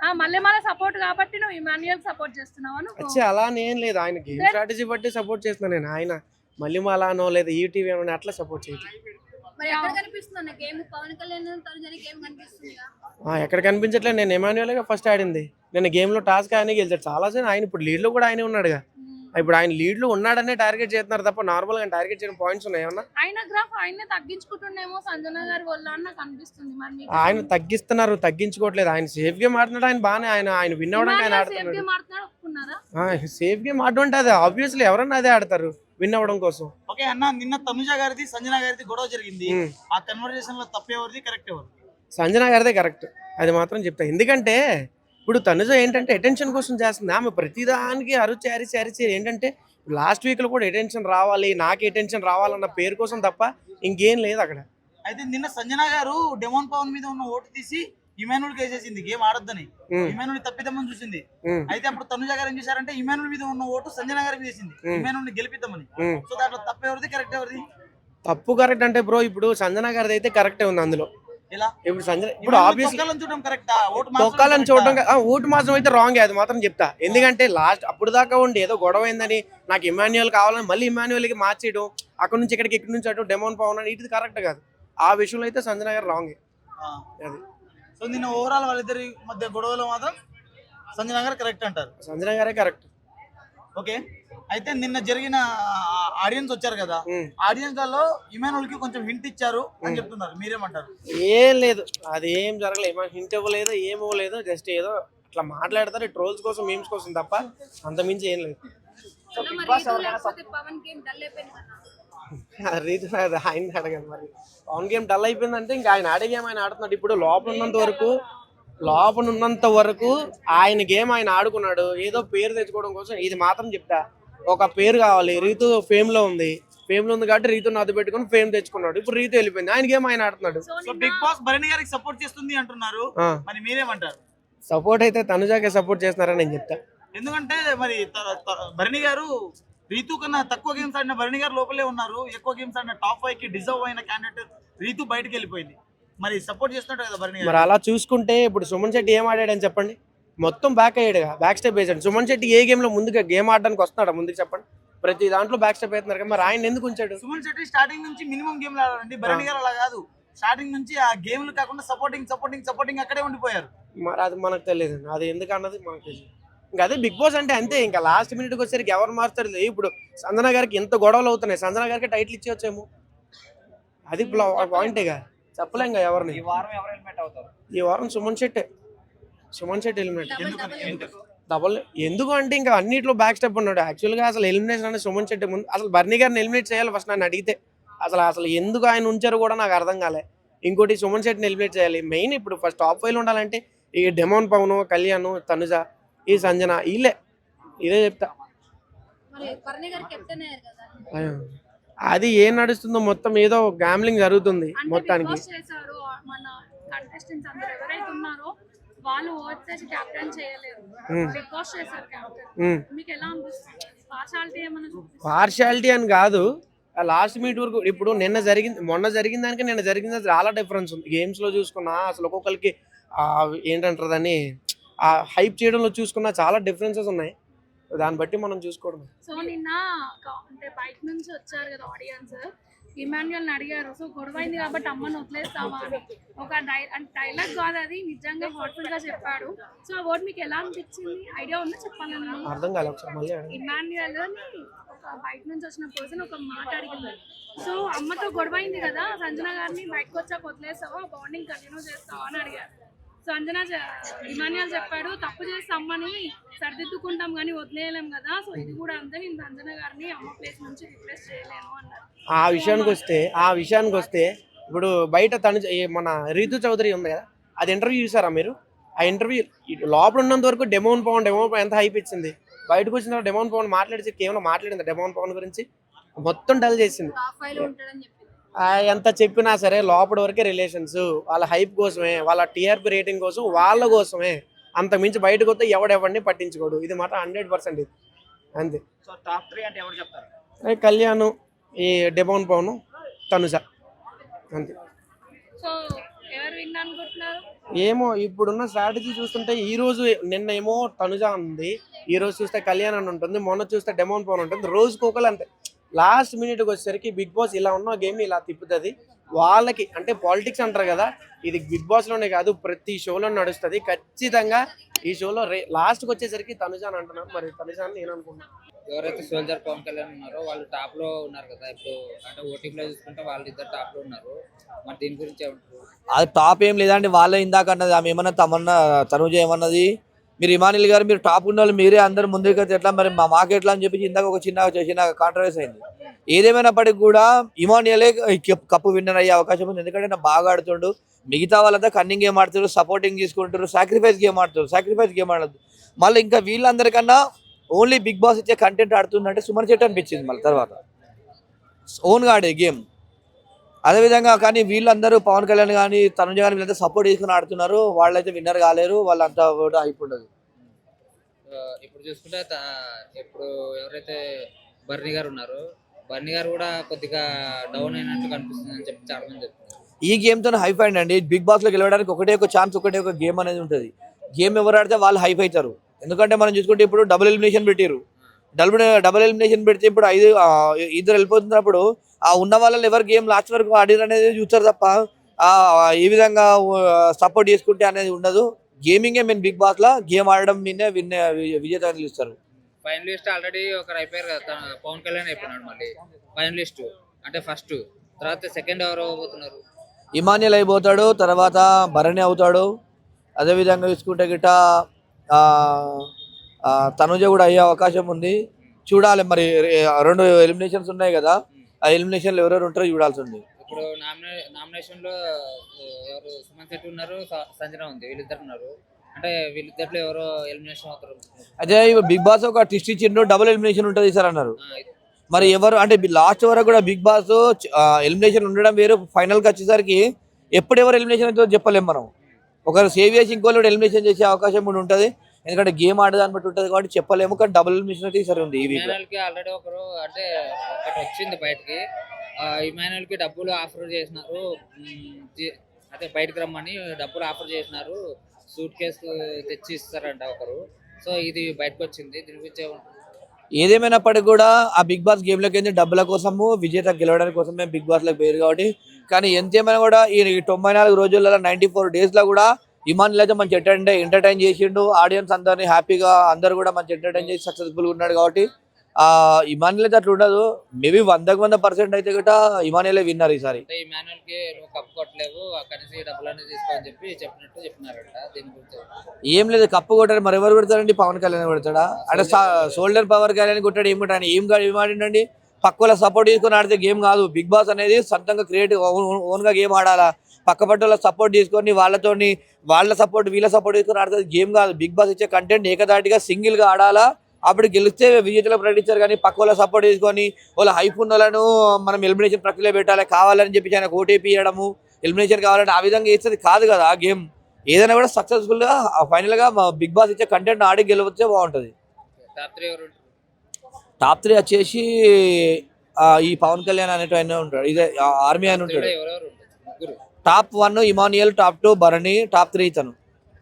ఆ మల్లెమాల సపోర్ట్ కాబట్టి నువ్వు ఇమాన్యుయల్ సపోర్ట్ చేస్తున్నావా? నువ్వు వచ్చి అలా ఏం లేదు. ఆయన గేమ్ స్ట్రాటజీ బట్టి సపోర్ట్ చేస్తున్నాను నేను. ఆయన మళ్ళీ అలానో లేదా ఈటీవీ అనో అట్లా సపోర్ట్ చేయట్లేదు ఎక్కడ గేమ్ గేమ్ కనిపించట్లేదు. నేను ఎమాన్యువల్గా ఫస్ట్ ఆడింది. నేను గేమ్లో టాస్క్ ఆయన గెలిచాడు. చాలా సేపు ఆయన ఇప్పుడు లీడ్లో కూడా ఆయనే ఉన్నాడుగా. ఇప్పుడు ఆయన లీడ్లో ఉన్నాడనే టార్గెట్ చేస్తున్నారు తప్ప నార్మల్గా టార్గెట్ చేయడం పాయింట్స్ ఉన్నాయి ఏమన్నా? ఆయన గ్రాఫ్ ఆయనే తగ్గించుకుంటుండేమో సంజన గారి వల్ల నాకు అనిపిస్తుంది మరి మీకు. ఆయన తగ్గిస్తున్నారు తగ్గించుకోవట్లేదు. ఆయన సేఫ్ గేమ్ ఆడుతున్నాడు ఆయన బాగానే ఆయన ఆయన విన్ అవ్వడానికి ఆయన సేఫ్ ఆడుతున్నాడు. గేమ్ ఆడుతున్నాడు ఒప్పుకున్నారా? సేఫ్ గేమ్ ఆడడం అదే. ఆబ్వియస్లీ ఎవరన్నా అదే ఆడతారు విన్ అవ్వడం కోసం. ఓకే అన్న నిన్న తనుజ గారిది సంజన గారిది గొడవ జరిగింది. ఆ కన్వర్జేషన్లో తప్పేవరిది కరెక్ట్ ఎవరు సంజన గారిదే కరెక్ట్ అది మాత్రం చెప్తా. ఎందుకంటే ఇప్పుడు తనుజ ఏంటంటే అటెన్షన్ కోసం చేస్తుంది. ఆమె ప్రతిదానికి అరుచి అరిచి అరిచి ఏంటంటే లాస్ట్ వీక్లో కూడా అటెన్షన్ రావాలి నాకు అటెన్షన్ రావాలన్న పేరు కోసం తప్ప ఇంకేం లేదు అక్కడ. అయితే నిన్న సంజన గారు డెమోన్ పవన్ మీద ఉన్న ఓటు తీసి ఇమానుల్ వేసేసింది గేమ్ ఆడొద్దని. ఇమానుల్ తప్పిద్దామని చూసింది. అయితే అప్పుడు తనుజ గారు ఏం చేశారంటే ఇమానుల్ మీద ఉన్న ఓటు సంజన గారి మీద వేసింది. ఇమానుల్ గెలిపిద్దామని. సో దాంట్లో తప్పేవరిది కరెక్ట్ ఎవరిది? తప్పు కరెక్ట్ అంటే బ్రో ఇప్పుడు సంజన గారిది అయితే కరెక్టే ఉంది అందులో. ఇప్పుడు సంజన ఇప్పుడు తొక్కాలని చూడడం కరెక్టా ఓటు మాత్రం అయితే రాంగ్ అది మాత్రం చెప్తా. ఎందుకంటే లాస్ట్ అప్పుడు దాకా ఉండి ఏదో గొడవ అయిందని నాకు ఇమాన్యువల్ కావాలని మళ్ళీ ఇమాన్యువల్కి మార్చేయడం అక్కడ నుంచి ఇక్కడికి ఇక్కడి నుంచి అటు డెమోన్ పవన్ అని ఇది కరెక్ట్ కాదు. ఆ విషయంలో అయితే సంజన గారు రాంగ్. అది. సో నిన్న ఓవరాల్ వాళ్ళిద్దరి మధ్య గొడవలో మాత్రం సంజన గారు కరెక్ట్ అంటారు. సంజన గారే కరెక్ట్ ఓకే. అయితే నిన్న జరిగిన ఆడియన్స్ వచ్చారు కదా. ఆడియన్స్లలో ఇమానుల్కి కొంచెం హింట్ ఇచ్చారు అని చెప్తున్నారు. మీరేమంటారు? ఏం లేదు. అది ఏం జరగలేదు హింట్ ఇవ్వలేదు ఏం ఇవ్వలేదు జస్ట్ ఏదో అట్లా మాట్లాడతారు. ట్రోల్స్ కోసం మీమ్స్ కోసం తప్ప అంత మించి ఏం లేదు. రీజన్ ఆయన అడగాలి మరి. పవన్ గేమ్ డల్ అయిపోయిందంటే ఇంకా ఆయన ఆడే గేమ్ ఆయన ఆడుతున్నాడు. ఇప్పుడు లోపల ఉన్నంత వరకు లోపల ఉన్నంత వరకు ఆయన గేమ్ ఆయన ఆడుకున్నాడు. ఏదో పేరు తెచ్చుకోవడం కోసం ఇది మాత్రం చెప్తా. ఒక పేరు కావాలి. రీతు ఫేమ్లో ఉంది. ఫేమ్లో ఉంది కాబట్టి రీతు నది పెట్టుకుని ఫేమ్ తెచ్చుకున్నాడు. ఇప్పుడు రీతు వెళ్ళిపోయింది. ఆయన గేమ్ ఆయన ఆడుతున్నాడు? సో బిగ్ బాస్ భరణి గారికి సపోర్ట్ చేస్తుంది అంటున్నారు. మరి మీరేమంటారు? సపోర్ట్ అయితే తనుజాకే సపోర్ట్ చేస్తున్నారని నేను చెప్తా. ఎందుకంటే మరి త- త- భరణి గారు రీతు కన్నా తక్కువ గేమ్స్ ఆడిన భరణి గారు లోపలే ఉన్నారు. ఎక్కువ గేమ్స్ ఆడిన టాప్ ఫైవ్కి డిజర్వ్ అయిన క్యాండిడేట్ రీతు బయటకు వెళ్ళిపోయింది. మరి సపోర్ట్ చేస్తున్నట్టు కదా భరణి గారు? మరి అలా చూసుకుంటే ఇప్పుడు సుమన్ శెట్టి ఏం ఆడాడని చెప్పండి? మొత్తం బ్యాక్ అయ్యాడుగా. బ్యాక్ స్టెప్ వేసాడు. సుమన్ శెట్టి ఏ గేమ్లో ముందుగా గేమ్ ఆడడానికి వస్తున్నాడా? ముందుకు చెప్పండి. ప్రతి దాంట్లో బ్యాక్ స్టెప్ వేస్తున్నారు కదా. మరి ఆయన ఎందుకు ఉంచాడు? సుమన్ శెట్టి స్టార్టింగ్ నుంచి మినిమం గేమ్ ఆడాలండి. భరణి గారు అలా కాదు. స్టార్టింగ్ నుంచి ఆ గేమ్లు కాకుండా సపోర్టింగ్ సపోర్టింగ్ సపోర్టింగ్ అక్కడే ఉండిపోయారు. మరి అది మనకు తెలియదు. అది ఎందుకు అన్నది మనకు తెలియదు. ఇంకా అదే బిగ్ బాస్ అంటే అంతే. ఇంకా లాస్ట్ మినిట్కి వచ్చేసరికి ఎవరు మారుతారు? తెలియదు. ఇప్పుడు సంజన గారికి ఎంత గొడవలు అవుతున్నాయి. సంజన గారికి టైటిల్ ఇచ్చేవచ్చేమో అది పాయింటేగా చెప్పలేం ఎవరిని. ఈ వారం ఎవరు హెల్మెట్ అవుతారు? ఈ వారం సుమన్ శెట్టి. సుమన్ శెట్టి ఎలిమినేట్ డబుల్ ఎందుకు? అంటే ఇంకా అన్నిట్లో బ్యాక్ స్టెప్ ఉన్నాడు. యాక్చువల్గా అసలు ఎలిమినేషన్ అనేది సుమన్ శెట్టి ముందు అసలు బర్నీ గారిని ఎలిమినేట్ చేయాలి ఫస్ట్ నన్ను అడిగితే. అసలు అసలు ఎందుకు ఆయన ఉంచారు కూడా నాకు అర్థం కాలే. ఇంకోటి సుమన్ శెట్టిని ఎలిమినేట్ చేయాలి. మెయిన్ ఇప్పుడు ఫస్ట్ టాప్ ఫైవ్ ఉండాలంటే ఈ డెమోన్ పవన్ కళ్యాణ్ తనుజ ఈ సంజన వీళ్ళే. ఇదే చెప్తా. అది ఏం నడుస్తుందో మొత్తం ఏదో గ్యాంబ్లింగ్ జరుగుతుంది మొత్తానికి. వాళ్ళు ఓట్ చేసి క్యాప్టెన్ చేయలేరు. బాస్ చేశారు క్యాప్టెన్. మీకు ఎలా అనిపిస్తుంది? పార్షాలిటీ ఏమైనా పార్షాలిటీ అని కాదు. లాస్ట్ మీట్ వరకు ఇప్పుడు నిన్న జరిగింది మొన్న జరిగిన దానికి నిన్న జరిగింది చాలా డిఫరెన్స్ ఉంది. గేమ్స్లో చూసుకున్నా అసలు ఒక్కొక్కరికి ఏంటంటారు దాన్ని ఆ హైప్ చేయడంలో చూసుకున్నా చాలా డిఫరెన్సెస్ ఉన్నాయి. దాన్ని బట్టి మనం చూసుకోవడం సో నిన్న అంటే బయట నుంచి వచ్చారు కదా ఆడియన్స్ ఇమాన్యుయల్ అడిగారు. సో గొడవ అయింది కాబట్టి అమ్మని వదిలేస్తావా? అని. ఒక డై డైలాగ్ కాదు అది నిజంగా హార్ట్ఫుల్గా చెప్పాడు. సో ఆ వర్డ్ మీకు ఎలా అనిపించింది? ఐడియా ఉందా చెప్పాలని అని ఒక బయట నుంచి వచ్చిన పర్సన్ ఒక మాట అడిగింది. సో అమ్మతో గొడవ అయింది కదా సంజన గారిని బయటకు వచ్చాక వదిలేస్తావా? బాండింగ్ కంటిన్యూ చేస్తావా? అని అడిగారు. సో అంజన ఇమాన్యుయల్ చెప్పాడు తప్పు చేస్తే అమ్మని సరిదిద్దుకుంటాం కానీ వదిలేయలేం కదా సో ఇది కూడా అంతే నేను అంజన గారిని అమ్మ ప్లేస్ నుంచి రిప్లేస్ చేయలేను అన్నారు. ఆ విషయానికి వస్తే ఆ విషయానికి వస్తే ఇప్పుడు బయట తను మన రీతు చౌదరి ఉంది కదా అది ఇంటర్వ్యూ చూసారా మీరు? ఆ ఇంటర్వ్యూ లోపల ఉన్నంత వరకు డెమోన్ పవన్ డెమోన్ పవన్ ఎంత హైప్ ఇచ్చింది? బయటకు వచ్చిన తర్వాత డెమోన్ పవన్ మాట్లాడితే కేవలం మాట్లాడింది డెమోన్ పవన్ గురించి మొత్తం డల్ చేసింది. ఎంత చెప్పినా సరే లోపల వరకే రిలేషన్స్ వాళ్ళ హైప్ కోసమే వాళ్ళ టీఆర్పీ రేటింగ్ కోసం వాళ్ళ కోసమే. అంత మించి బయటకు వస్తే ఎవడెవడిని పట్టించుకోడు. ఇది మాత్రం హండ్రెడ్ పర్సెంట్ ఇది. అంతే. సో టాప్ త్రీ అంటే ఎవరు చెప్తారు? ఏ కళ్యాణ్ ఈ డెమోన్ పవన్ తనుజ. అంతే. ఏమో ఇప్పుడున్న స్ట్రాటజీ చూస్తుంటే ఈ రోజు నిన్న ఏమో తనుజ ఉంది. ఈ రోజు చూస్తే కళ్యాణ్ అని ఉంటుంది. మొన్న చూస్తే డెమోన్ పవన్ ఉంటుంది. రోజుకి ఒకరు అంతే. లాస్ట్ మినిట్కి వచ్చేసరికి బిగ్ బాస్ ఇలా ఉన్న గేమ్ ఇలా తిప్పుతుంది. వాళ్ళకి అంటే పాలిటిక్స్ అంటారు కదా ఇది బిగ్ బాస్లోనే కాదు ప్రతి షోలో నడుస్తుంది. ఖచ్చితంగా ఈ షోలో రే లాస్ట్కి వచ్చేసరికి తనుజ అని అంటున్నారు. మరి తనుజ అని నేను అనుకుంటున్నాను ఎవరైతే సోల్జర్ పవన్ కళ్యాణ్ ఉన్నారో వాళ్ళు టాప్లో ఉన్నారు కదా. ఇప్పుడు అంటే ఓటింగ్లో చూసుకుంటే వాళ్ళు ఇద్దరు టాప్లో ఉన్నారు. మరి దీని గురించి ఏమంటారు? అది టాప్ ఏం లేదండి. వాళ్ళే ఇందాక అన్నది ఆమె ఏమన్నా తమన్నా తనుజ ఏమన్నది? మీరు ఇమానిల్ గారు మీరు టాప్ ఉన్న వాళ్ళు మీరే అందరు ముందుకు ఎట్లా? మరి మా మాకు ఎట్లా అని చెప్పి ఇందాక ఒక చిన్న చిన్న కాంట్రవర్సీ అయింది. ఏదేమైనప్పటికీ కూడా ఇమానియలే కప్పు విన్నర్ అయ్యే అవకాశం ఉంది. ఎందుకంటే నా బాగా ఆడుతుండు. మిగతా వాళ్ళంతా కన్నింగ్ గేమ్ ఆడుతారు సపోర్టింగ్ తీసుకుంటారు సాక్రిఫైస్ గేమ్ ఆడుతారు సాక్రిఫైస్ గేమ్ ఆడదు మళ్ళీ ఇంకా వీళ్ళందరికన్నా ఓన్లీ బిగ్ బాస్ ఇచ్చే కంటెంట్ ఆడుతుందంటే సుమన్ చెట్టు అనిపించింది మళ్ళీ తర్వాత. ఓన్గా ఆడే గేమ్ అదేవిధంగా కానీ వీళ్ళందరూ పవన్ కళ్యాణ్ కానీ తనుజ కానీ వీళ్ళంతా సపోర్ట్ తీసుకుని ఆడుతున్నారు. వాళ్ళైతే విన్నర్ కాలేరు. వాళ్ళంతా కూడా హైప్ ఉండదు ఆ, ఇప్పుడు చూసుకుంటే ఇప్పుడు ఎవరైతే బర్నీ గారు ఉన్నారో బర్నీ గారు కూడా కొద్దిగా డౌన్ అయినట్టు కనిపిస్తుంది అని చెప్పి చాలా మంది ఈ గేమ్తో హైప్ అండి బిగ్ బాస్లో గెలవడానికి ఒకటే ఒక ఛాన్స్ ఒకటే ఒక గేమ్ అనేది ఉంటుంది. గేమ్ ఎవరు ఆడితే వాళ్ళు హైప్ అవుతారు. ఎందుకంటే మనం చూసుకుంటే ఇప్పుడు డబుల్ ఎలిమినేషన్ పెట్టారు డబుల్ డబుల్ ఎలిమినేషన్ పెడితే ఇప్పుడు ఐదు ఇద్దరు వెళ్ళిపోతున్నప్పుడు ఆ ఉన్న వాళ్ళని ఎవరు గేమ్ లాస్ట్ వరకు ఆడిరు అనేది చూస్తారు తప్ప ఈ విధంగా సపోర్ట్ చేసుకుంటే అనేది ఉండదు. గేమింగే మెయిన్ బిగ్ బాస్లో గేమ్ ఆడడం మీనే విన్ విజేత నిలుస్తారు ఫైనలిస్ట్ ఆల్రెడీ ఒకరు అయిపోయారు కదా తన- పవన్ కళ్యాణ్ అయిపోయినాడు మళ్ళీ. ఫైనలిస్ట్ అంటే ఫస్ట్ తర్వాత సెకండ్ ఎవరు అవ్వబోతున్నారు? ఇమాన్యుల్ అయిపోతాడు తర్వాత భరణి అవుతాడు. అదేవిధంగా చూసుకుంటే గిట్ట తనుజ కూడా అయ్యే అవకాశం ఉంది. చూడాలి మరి రెండు ఎలిమినేషన్స్ ఉన్నాయి కదా. ఆ ఎలిమినేషన్లు ఎవరెవరు ఉంటారో చూడాల్సి ఉంది ఇప్పుడు నామినే నామినేషన్లో ఎవరు సుమన్ శెట్టి ఉన్నారు సంజన ఉంది వీళ్ళిద్దరు ఉన్నారు. అంటే వీళ్ళిద్దరిలో ఎవరో ఎలిమినేషన్ అవుతారు అదే బిగ్ బాస్ ఒక ట్విస్ట్ ఇచ్చిండ్రు డబుల్ ఎలిమినేషన్ ఉంటుంది సార్ అన్నారు. మరి ఎవరు అంటే లాస్ట్ వరకు కూడా బిగ్ బాస్ ఎలిమినేషన్ ఉండడం వేరు ఫైనల్కి వచ్చేసరికి ఎప్పుడు ఎవరు ఎలిమినేషన్ అవుతుందో చెప్పలేం మనం. ఒకరు సేవ్ చేసి ఇంకోళ్ళు ఎలిమినేషన్ చేసే అవకాశం కూడా ఉంటుంది. ఎందుకంటే గేమ్ ఆడదాన్ని బట్టి ఉంటుంది కాబట్టి చెప్పలేము కానీ డబుల్ అయితే ఈసారి ఉంది ఈ వీక్ ఇమానుయల్కి ఆల్రెడీ ఒకరు అంటే ఒకటి వచ్చింది బయటకి. ఆ, ఇమానుయల్కి డబ్బులు ఆఫర్ చేసినారు. అదే బయటకు రమ్మని డబ్బులు ఆఫర్ చేసినారు. సూట్ కేసు తెచ్చి ఇస్తారంట ఒకరు. సో ఇది బయటకు వచ్చింది. దీని గురించి? ఏదేమైనప్పటికీ కూడా ఆ బిగ్ బాస్ గేమ్లోకి వెళ్ళి డబ్బుల కోసము విజేత గెలవడానికి కోసమే బిగ్ బాస్లోకి పోయారు కాబట్టి. కానీ ఎంత ఏమైనా కూడా ఈ తొంభై నాలుగు రోజులలో నైన్టీ ఫోర్ డేస్లో కూడా ఇమాన్ అయితే మంచి ఎంటర్టైన్ ఎంటర్టైన్ చేసిండు. ఆడియన్స్ అందరినీ హ్యాపీగా అందరు కూడా మంచి ఎంటర్టైన్ చేసి సక్సెస్ఫుల్గా ఉన్నాడు కాబట్టి ఆ ఇమాన్ అయితే అట్లా ఉండదు. మేబీ వందకు వంద పర్సెంట్ అయితే కూడా ఇమానియలే విన్నారు ఈసారి? ఏం లేదు కప్పు కొట్టాడు. మరి ఎవరు పెడతారండి పవన్ కళ్యాణ్ పెడతాడా అంటే షోల్డర్ పవర్ కళ్యాణ్ కొట్టాడు ఏం కొట్టాడు ఏం గా- ఏం ఆడిండండి? పక్క సపోర్ట్ తీసుకొని ఆడితే గేమ్ కాదు. బిగ్ బాస్ అనేది సొంతంగా క్రియేట్ ఓన్గా గేమ్ ఆడాలా? పక్క పట్ల సపోర్ట్ తీసుకొని వాళ్ళతోని వాళ్ళ సపోర్ట్ వీళ్ళ సపోర్ట్ తీసుకొని ఆడితే గేమ్ కాదు బిగ్ బాస్ ఇచ్చే కంటెంట్ ఏకదాటిగా సింగిల్గా ఆడాలా? అప్పుడు గెలిస్తే విజేతలు ప్రకటించారు కానీ పక్క వాళ్ళ సపోర్ట్ తీసుకొని వాళ్ళ హైప్ ఉన్న వాళ్ళను మనం ఎలిమినేషన్ ప్రక్రియ పెట్టాలి కావాలని చెప్పి ఆయన ఓటీపీ ఇవ్వడము ఎలిమినేషన్ కావాలంటే ఆ విధంగా ఇస్తుంది కాదు కదా ఆ గేమ్ ఏదైనా కూడా సక్సెస్ఫుల్గా ఫైనల్గా బిగ్ బాస్ ఇచ్చే కంటెంట్ ఆడి గెలవచ్చే బాగుంటది. టాప్ త్రీ వచ్చేసి ఈ పవన్ కళ్యాణ్ అనేటు ఆయన ఉంటాడు. ఇదే ఆర్మీ అని ఉంటాడు. Top one Emmanuel top two Bharani top three ఇతను.